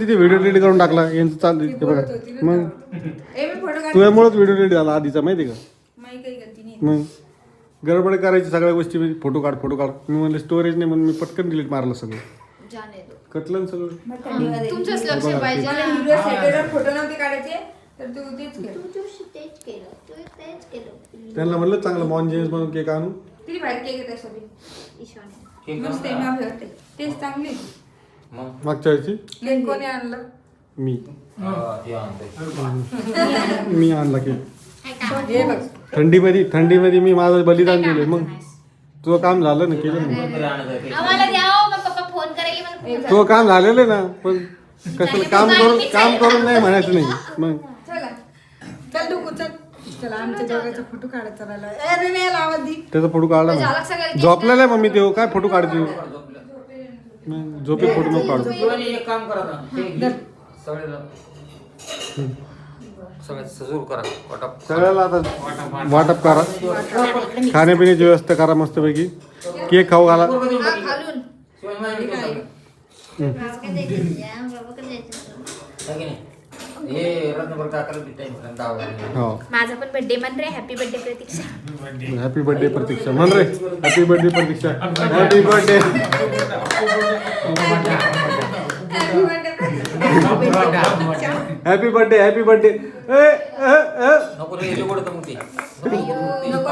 तिथे video delete करून टाकला? यांचं चालू ते बघा. मग ए मी फोटो काढ तुझ्यामुळेच व्हिडिओ डिलीट झाला आधीचा माहिती आहे का? मग गडबड करायची सगळ्या गोष्टी म्हणजे फोटो काढ फोटो काढ. मी म्हणलं स्टोरेज नाही म्हणून मी पटकन डिलीट मारलं सगळं. जाने दो. कटलं ना सगळं. तुमचंच लक्ष पाहिजे ना. फोटो नव्हते काढायचे तर तू तेच केलं तू दिवशी तेच केलं तू तेच केलं. त्यांना म्हणलं चांगलं मॉन जेन्स म्हणून केक आणू. किती बाहेर केक येते तेच चांगली मग? मागच्या वेळची? केक कोणी आणलं. मी. मी आणला हे बघ. थंडीमध्ये थंडीमध्ये मी माझं बलिदान दिले मग तुझं काम झालं ना केलं ना ते. आम्हाला द्या हो, मग पप्पा फोन करेल मला फोन करा. तुझं काम झालेलं आहे ना पण कसं काम करून काम करून नाही म्हणायचं नाही. मग. चला. चल डुकू चल चला आमच्या दोघांचा फोटो काढायचा राहिला अरे नाही लावत दी. त्याचा फोटो काढला झाला ना सगळं झोपलेला आहे मम्मी ते काय फोटो काढते? झोपे फोटो नको काढू. तुम्ही एक काम करा ना ते घे. सगळ्याला. सगळ्यात सुरू करा वाटप. सगळ्याला आता वाटप. करा. खाण्यापिण्याची व्यवस्था करा मस्तपैकी. केक खाऊ घाला. देऊन टाकी. है की नाही? हे रत्नपूर काकाला बी time पर्यंत दहा वाजले. हो. माझा पण बर्थडे म्हण रे happy birthday Pratiksha. Happy birthday Pratiksha. म्हण रे happy birthday Pratiksha happy birthday happy birthday happy birthday नको रे, गोड मग ते. नको?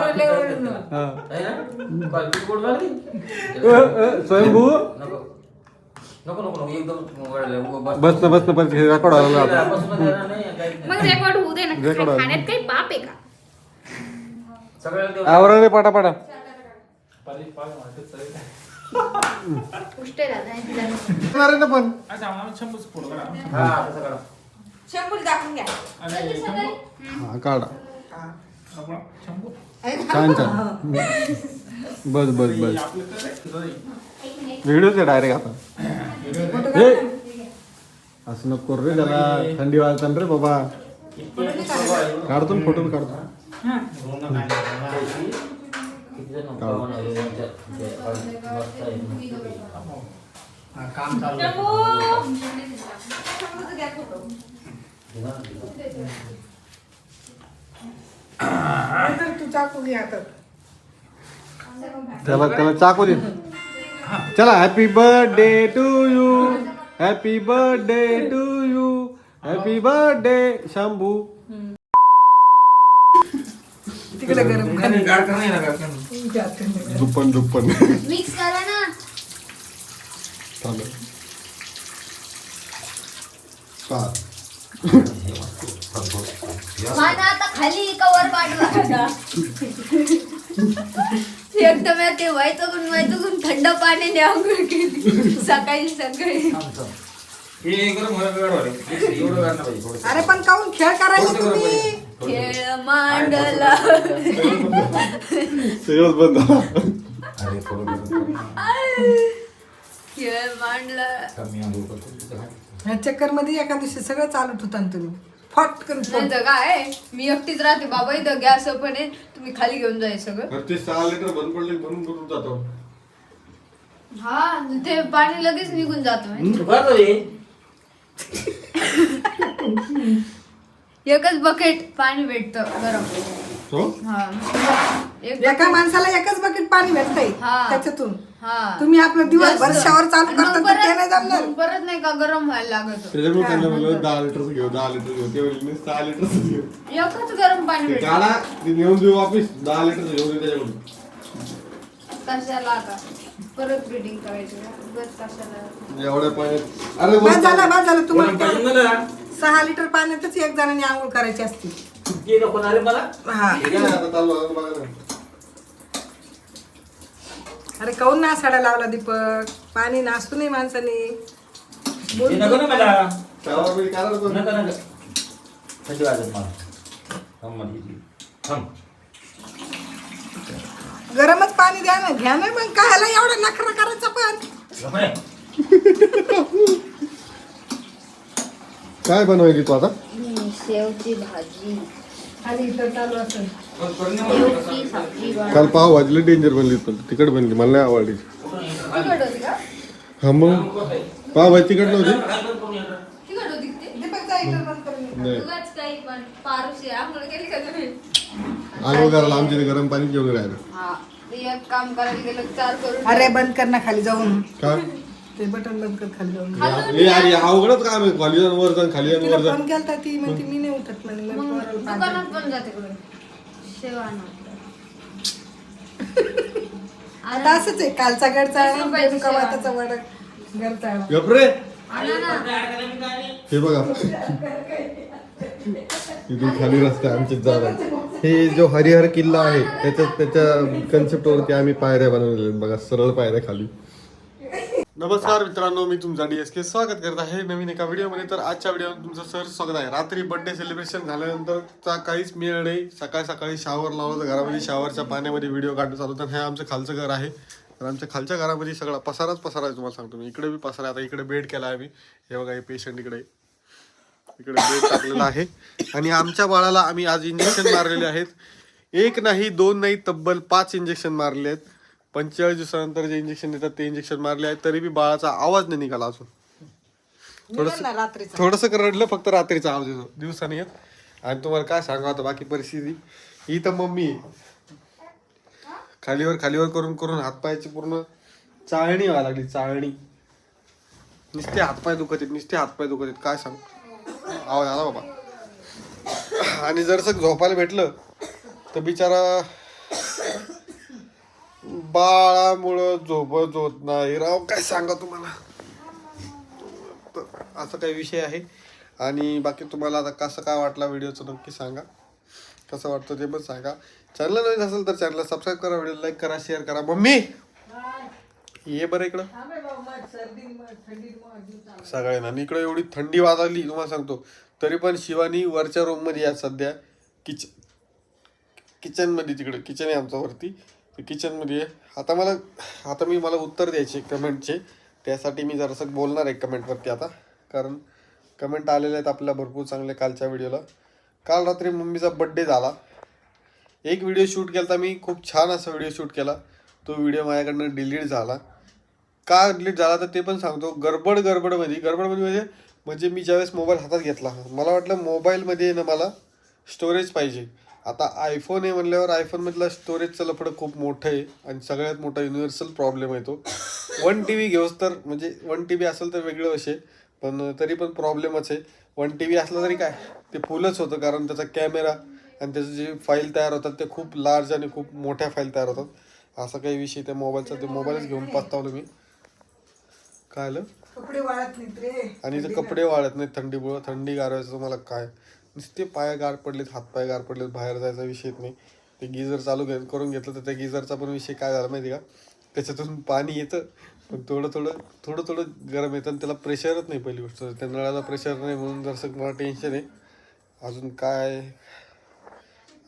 स्वयंभू. नको. नको, नको, नको. एकदम वळलं. उ- बस. बस ना बस ना परत रेकॉर्ड आला. मग रेकॉर्ड होऊ दे ना Record. खाण्यात काही पाप आहे का सगळ्याला देऊ. आवरा रे पाटा पाटा उष्टे दादा आहे तिला. येणार आहे ना पण हा, तसं करा. शंभूला दाखवून घ्या हा काढा छान छान बस बस बस व्हिडिओच आहे डायरेक्ट आता हे असं नको करू रे त्याला थंडी वाजताना रे बाबा काढतो ना फोटो काढतो. तर तू चाकू घे आता त्याला त्याला चाकू दे चला happy birthday to you happy birthday to you happy birthday Shambhu तिकडे गरम नाही, गाडकं नाही ना, गाडकं. दुप्पन दुप्पन मिक्स करा ना चालेल चाल. माझा आता खाली कवर पाडला एकदम ते व्हायचं कोण व्हायचं कोण थंड पाण्याने आंघोळ केली सकाळी सकाळी हे गरम व्हायला वेळ वाढेल. एवढं वेळ नाही पाहिजे, थोडंसं. अरे पण काऊन खेळ करायला तुम्ही खेळ मांडला सगळंच बंद झालं. अरे, थोडं गरम कर. खेळ मांडला कमी आंघोळ करतो, तिथं घाल. या चक्करमध्ये एका दिवशी सगळं चालू ठेवता ना तुम्ही फटकन नाही तर काय मी एकटीच राहते बाबा इथं गॅस पण आहे. तुम्ही खाली घेऊन जाय सगळं. घरचे सहा लिटर बंद पडले म्हणून भरून जातो. हा ते पाणी लगेच निघून जातो? तू हे? एकच बकेट पाणी भेटतं गरम. हो हा. एक एका माणसाला एकच बकेट पाणी भेटतंय हा. त्याच्यातून. हा. तुम्ही आपलं दिवसभर जास्त. शावर चालू मग करता तर परत- ते नाही जमणार. मग परत नाही का गरम व्हायला लागत? त्याच्यामुळे त्यांना म्हणलं दहा लिटर घेऊ दहा लिटर घेऊ. ते म्हणले "मी सहा लिटर घेऊ. एकच गरम पाणी ते भेटत. काढा ते नेऊन देऊ वापिस दहा लिटर घेऊन दे त्याच्याकडून. कशाला आता? परत ब्रिडिंग करायची का? उगाच कशाला? एवढ्या पाण्यात अरे बस झालं बस झालं. तुम्हाला. सहा लिटर पाण्यातच एक जणांनी आंघोळ करायची असते. ते नको ना रे मला. हा ठीक आहे आता चालू आहे, बघा ना. अरे काऊन नासाडा लावला दीपक पाणी नासू नये माणसाने ते नको ना मला. शावर बिल काढा ना पण. नका, नका. थंडी वाजत मला. थांबमध्ये इथे. थांब. गरमच पाणी द्या ना घ्या ना मग कायला एवढा नखरा करायचा पण. काय बनवायची तू आता शेवची भाजी आणि चालू असेल. काल पाव भाजीला डेंजर बनली पण तिकट बनली मला नाही आवडली? हा मग? पाव भाजी तिकट नव्हती? काय पण कोणी येतं? जा इकडे बंद करून ये. नाही. उगाच काही पण. पारुशी आंघोळ केली का तुम्ही? आंघोळ करायला आमच्या इथे गरम पाणी घेऊन राहिलं. हा. ते एक काम करायला गेलं चार करून अरे बंद कर ना खाली जाऊन. काय ते बटन बंद कर खाली जाऊन. हे अरे हा उघडच काम आहे. खाली जाऊन वर जाऊन खाली जाऊन तिला वर जाऊन फोन केलता ती म्हणते मी नाही उठत म्हणे मग पोराला. दुकानात पण जाते शेवा आता असंच आहे कालचा गडचा वीस रुपयाची सेवा. कवाताचा वड गडचा गपरे आणा ना. हे बघा. इथून खाली रस्ता आहे आमची जागा. हे जो हरिहर किल्ला आहे त्याच्या त्याच्या कन्सेप्ट वरती आम्ही पायऱ्या बनवलेल्या आहेत. बघा सरळ पायऱ्या खाली. नमस्कार मित्रांनो मी तुमचा डी एस के स्वागत करत आहे नवीन एका व्हिडिओमध्ये. तर आजच्या व्हिडिओमध्ये तुमचं सर स्वागत आहे. रात्री बर्थडे सेलिब्रेशन झाल्यानंतरचा काहीच मेळ नाही. सकाळी सकाळी शावर लावलं तर घरामध्ये शावरच्या पाण्यामध्ये व्हिडिओ काढणं चालू तर हे आमचं खालचं घर आहे. तर आमच्या खालच्या घरामध्ये सगळा पसाराच पसारा आहे तुम्हाला सांगतो मी. इकडे बी पसारा आता इकडे बेड केला आहे मी हे बघा हे पेशंट इकडे. इकडे बेड टाकलेला आहे. आणि आमच्या बाळाला आम्ही आज इंजेक्शन मारलेले आहेत. एक नाही दोन नाही तब्बल पाच इंजेक्शन मारले आहेत. पंचेचाळीस दिवसानंतर जे इंजेक्शन देतात ते इंजेक्शन मारले आहेत तरी बी बाळाचा आवाज नाही निघाला अजून. रात्रीचा. थोडस रडलं फक्त रात्रीचा आवाज येतो. दिवसाने येत. आणि तुम्हाला काय सांगा आता बाकी परिस्थिती? ही तर मम्मी आहे. खालीवर खालीवर करून करून हातपायाची पूर्ण चाळणी व्हायला लागली चाळणी. नुसते हातपाय दुखत आहेत नुसते हातपाय दुखत आहेत. काय सांग? आवाज आला बाबा. आणि जर झोपायला भेटलं तर बिचारा बाळामुळं झोपत होत नाही. राव काय सांगा तुम्हाला? तर असा काही विषय आहे? आणि बाकी तुम्हाला आता कसं काय वाटला व्हिडिओचं नक्की सांगा. कसं वाटतं ते पण सांगा. चॅनल नवीन असेल तर चॅनलला सबस्क्राईब करा व्हिडिओ लाईक करा शेअर करा. मम्मी! ये बरं इकडं. सगळ्यांना. आणि इकडं एवढी थंडी वाजली तुम्हाला सांगतो. तरी पण शिवानी वरच्या रूममध्ये या सध्या किच किचनमध्ये तिकडं. किचन आहे आमच्या किचनमध्ये आहे आता मला आता मी मला उत्तर द्यायचे कमेंटचे. त्यासाठी मी जरासं बोलणार आहे कमेंटवरती आता. कारण कमेंट आलेले आहेत आपल्याला भरपूर चांगले कालच्या व्हिडिओला. काल रात्री मम्मीचा बड्डे झाला. एक व्हिडिओ शूट केला मी खूप छान असा व्हिडिओ शूट केला. तो व्हिडिओ माझ्याकडनं डिलीट झाला. का डिलीट झाला तर ते पण सांगतो. गडबड गडबडमध्ये गडबडमध्ये म्हणजे म्हणजे मी ज्यावेळेस मोबाईल हातात घेतला. मला वाटलं मोबाईलमध्ये ना मला स्टोरेज पाहिजे. आता आयफोन आहे म्हणल्यावर आयफोनमधलं स्टोरेजचं लफडं खूप मोठं आहे आणि सगळ्यात मोठा युनिव्हर्सल प्रॉब्लेम आहे तो. वन टी व्ही घेऊस तर म्हणजे वन टी व्ही असेल तर वेगळं विषय पण तरी पण प्रॉब्लेमच आहे. वन टी व्ही असला तरी काय ते फुलच होतं कारण त्याचा कॅमेरा आणि त्याचे जे फाईल तयार होतात ते खूप लार्ज आणि खूप मोठ्या फाईल तयार होतात. असा काही विषय त्या मोबाईलचा ते मोबाईलच घेऊन पस्तावलो मी. काय आलं? कपडे वाळत नाहीत रे. आणि इथे कपडे वाळत नाही थंडीमुळं थंडी गारवायचं मला काय? नुसते पाय गार पडलेत हातपाय गार पडलेत बाहेर जायचा विषय येत नाही. ते गिझर चालू करून घेतलं तर त्या गिझरचा पण विषय काय झाला माहिती का? त्याच्यातून पाणी येतं पण थोडं थोडं थोडं थोडं गरम येतं आणि त्याला प्रेशरच नाही पहिली गोष्ट. त्या नळाला प्रेशर नाही म्हणून जरासं मला टेन्शन आहे. अजून काय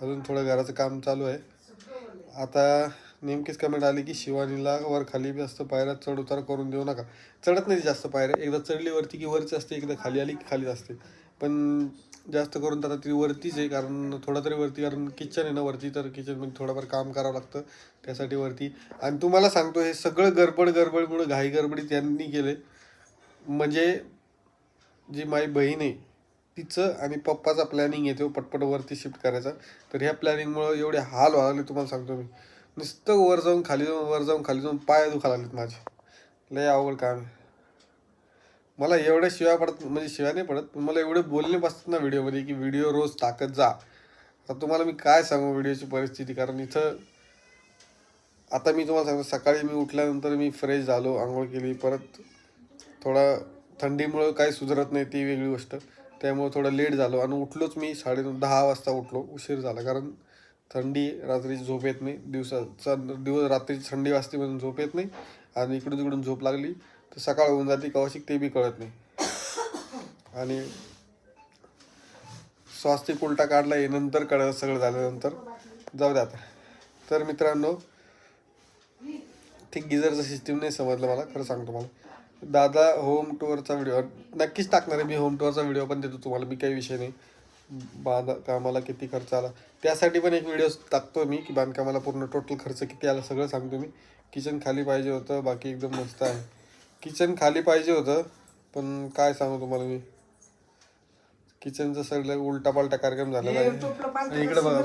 अजून थोडं घराचं काम चालू आहे. आता नेमकीच कमेंट आली की शिवानीला वर खाली जास्त पायऱ्या चढ उतार करून देऊ नका. चढत नाही जास्त पायऱ्या. एकदा चढली वरती की वरच असते एकदा खाली आली की खालीच असते. पण जास्त करून तर आता ती वरतीच आहे कारण थोडा तरी वरती कारण किचन आहे ना वरती तर किचनमध्ये थोडंफार काम करावं लागतं त्यासाठी वरती. आणि तुम्हाला सांगतो हे सगळं गडबड गडबडमुळे घाई गडबडी त्यांनी केले म्हणजे जी माझी बहीण आहे तिचं आणि पप्पाचा प्लॅनिंग येतो पटपट वरती शिफ्ट करायचा. तर ह्या प्लॅनिंगमुळं एवढे हाल व्हायला लागले तुम्हाला सांगतो मी. नुसतं वर जाऊन खाली जाऊन वर जाऊन खाली जाऊन पाय दुखायला लागलेत माझे. लय अवघड काम आहे. मला एवढ्या शिवाय पडत म्हणजे शिवाय नाही पडत पण मला एवढे बोलणे बसतात ना व्हिडिओमध्ये की व्हिडिओ रोज टाकत जा. आता तुम्हाला मी काय सांगू व्हिडिओची परिस्थिती? कारण इथं आता मी तुम्हाला सांगतो सकाळी मी उठल्यानंतर मी फ्रेश झालो आंघोळ केली परत थोडा थंडीमुळं काही सुधारत नाही ती वेगळी गोष्ट. त्यामुळे थोडं लेट झालो आणि उठलोच मी साडे दहा वाजता उठलो उशीर झाला. कारण थंडी रात्रीची झोप येत नाही दिवसाचा दिवस रात्रीची थंडी वाजते म्हणून झोप येत नाही आणि इकडून तिकडून झोप लागली. तर सकाळ होऊन जाते कवाशिक ते बी कळत नाही. आणि स्वास्तिक उलटा काढला हे नंतर कळलं सगळं झाल्यानंतर. जाऊ द्या आता. तर मित्रांनो ते गिझरचं सिस्टीम नाही समजलं मला खरं सांगतो मला दादा होम टूरचा व्हिडिओ नक्कीच टाकणार आहे मी होम टूरचा व्हिडिओ पण देतो तुम्हाला मी काही विषय नाही. बांध कामाला किती खर्च आला. त्यासाठी पण एक व्हिडिओ टाकतो मी की बांधकामाला पूर्ण टोटल खर्च किती आला सगळं सांगतो मी. किचन खाली पाहिजे होतं बाकी एकदम मस्त आहे. किचन खाली पाहिजे होतं पण काय सांगू तुम्हाला मी? किचनचा सगळं उलटा पालटा कार्यक्रम झालेला आहे. इकडे बघा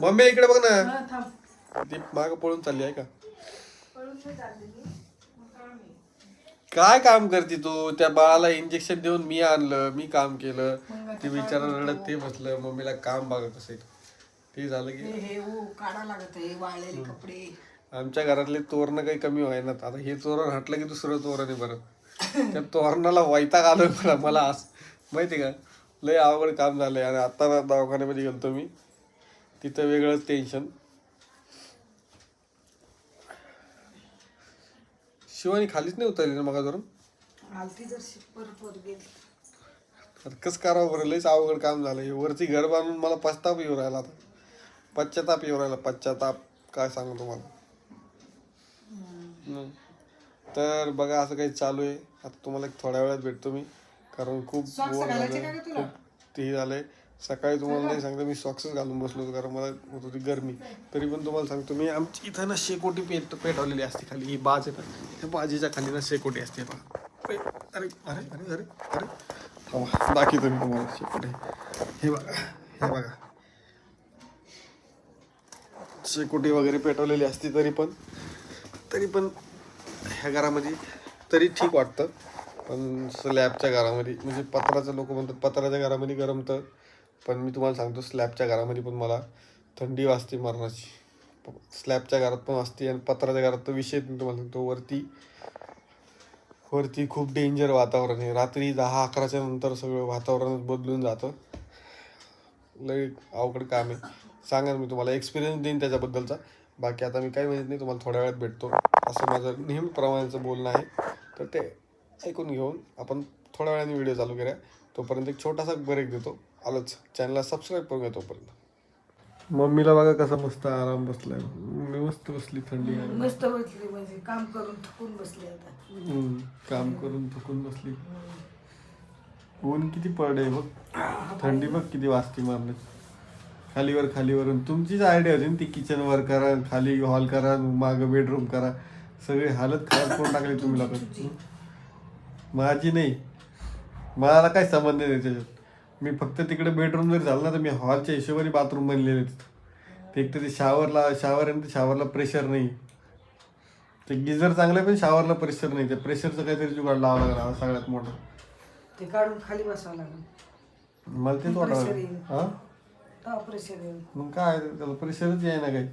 मम्मी. इकडे बघ ना. हा. ती माग पळून चालली आहे का? काय काम करते तू? त्या बाळाला इंजेक्शन देऊन मी आणलं मी काम केलं. ती बिचारा रडत ते बसलं. मम्मीला काम बघा कसं आहे. ते झालं की हे काढा लागत आहे वाळलेले कपडे. आमच्या घरातले तोरणं काही कमी व्हायनात. आता हे तोरण हटलं की दुसरं तोरण आहे बरं. त्या तोरणाला वैताग आलोय मला मला आज. माहिती का? लय अवघड काम झालंय. आणि आता ना दवाखान्यामध्ये गेलतो मी. तिथं वेगळंच टेन्शन शिवानी खालीच नाही उतरली ना मग धरून कसं करावं बरं? लयच अवघड काम झालं हे वरती घर बांधून मला पश्चाताप येऊ राहिला आता. पश्चाताप येऊ राहिला. पश्चाताप काय सांगू तुम्हाला. तर बघा असं काही चालू आहे. आता तुम्हाला एक थोड्या वेळात भेटतो मी. कारण खूप? खूप ते झालंय. सकाळी तुम्हाला नाही सांगतो मी सॉक्सच घालून बसलो होतो कारण मला होत होती गरमी. तरी पण तुम्हाला सांगतो मी आमची इथं ना शेकोटी पेट पेटवलेली असते खाली. ही बाज आहे ना त्या बाजीच्या खाली ना शेकोटी असते बघा. अरे अरे अरे अरे अरे अरे. थांबा दाखवतो मी तुम्हाला शेकोटी. हे बघा हे बघा. शेकोटी वगैरे पेटवलेली असते तरी पण तरी पण ह्या घरामध्ये तरी ठीक वाटतं. पण स्लॅबच्या घरामध्ये म्हणजे पत्राचं लोक म्हणतात पत्राच्या घरामध्ये गरमतं पण मी तुम्हाला सांगतो स्लॅबच्या घरामध्ये पण मला थंडी वाजते मरणाची. स्लॅबच्या घरात पण असते आणि पत्राच्या घरात तर विषय मी तुम्हाला सांगतो. वरती वरती खूप डेंजर वातावरण आहे. रात्री दहा अकराच्या नंतर सगळं वातावरण बदलून जातं. लई अवघड काम आहे. सांगा मी तुम्हाला एक्सपिरियन्स देईन त्याच्याबद्दलचा. बाकी आता मी काही माहीत नाही तुम्हाला थोड्या वेळात भेटतो. असं माझं नेहमीप्रमाणेचं बोलणं आहे. तर ते ऐकून घेऊन आपण थोड्या वेळाने व्हिडिओ चालू करूया. तोपर्यंत एक छोटासा ब्रेक देतो. आलोच. चॅनलला सबस्क्राईब करून घ्या तोपर्यंत. मम्मीला बघा कसा मस्त आराम बसलाय. मी मस्त बसली थंडी मस्त बसली म्हणजे काम करून थकून बसली आता. काम करून थकून बसली. ऊन किती पडे बघ. थंडी बघ किती वाजती मारले. खालीवर खालीवर आणि तुमचीच आयडिया होती ना ती किचन वर करा खाली हॉल करा माग बेडरूम करा. सगळे हालत खराब करून टाकले तुम्ही लोक. माझी नाही. मला काय संबंध नाही त्याच्यात. मी फक्त तिकडे बेडरूम जरी झालं ना तर मी हॉलच्या हिशोबाने बाथरूम बनलेले तिथं ते एक तर ते शावरला शावर आहे ना शावरला प्रेशर नाही. ते गिझर चांगलं आहे पण शावरला प्रेशर नाही. त्या प्रेशरचं काहीतरी जुगाड लावावं लागला सगळ्यात मोठं. ते काढून खाली बसावं लागेल. मला तेच वाटावं येईल. हा प्रेशर येईल. मग काय त्याला प्रेशरच ना काही.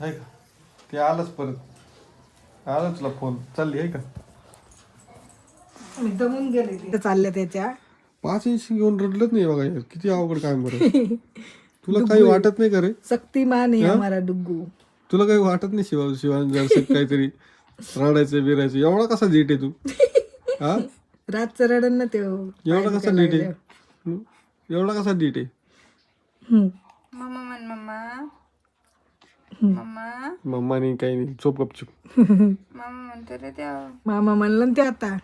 आहे का? ते आलंच परत. आलं तुला फोन. चालली आहे का? मी दमून गेले ते. चालल्या त्याच्या. पाच इंच घेऊन रडलंच नाही बघा यार किती अवघड काम बरं. तुला काही वाटत नाही का रे? शक्तिमान आहे हमारा डुग्गू. तुला काही वाटत नाही शिवा शिवान जर काहीतरी रडायचं बिरायचं? एवढा कसा जीट आहे तू? हा? रातचं रडन ना ते एवढा कसा नीट आहे. हं? एवढा कसा नीट आहे मम्मा म्हण मम्मा. मम्मा. मम्माने काही नाही चोप गपचूप. मामा म्हणतो रे त्या. मामा म्हणलं ना ते आता.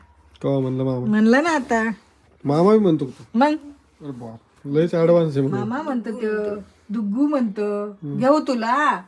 कवा म्हणलं मामा? म्हणलं ना आता. मामा बी म्हणतो का तू? मग? अरे बाप लयच ऍडव्हान्स आहे मग मामा म्हणतो ते दुग्गू म्हणतो. घेऊ तुला.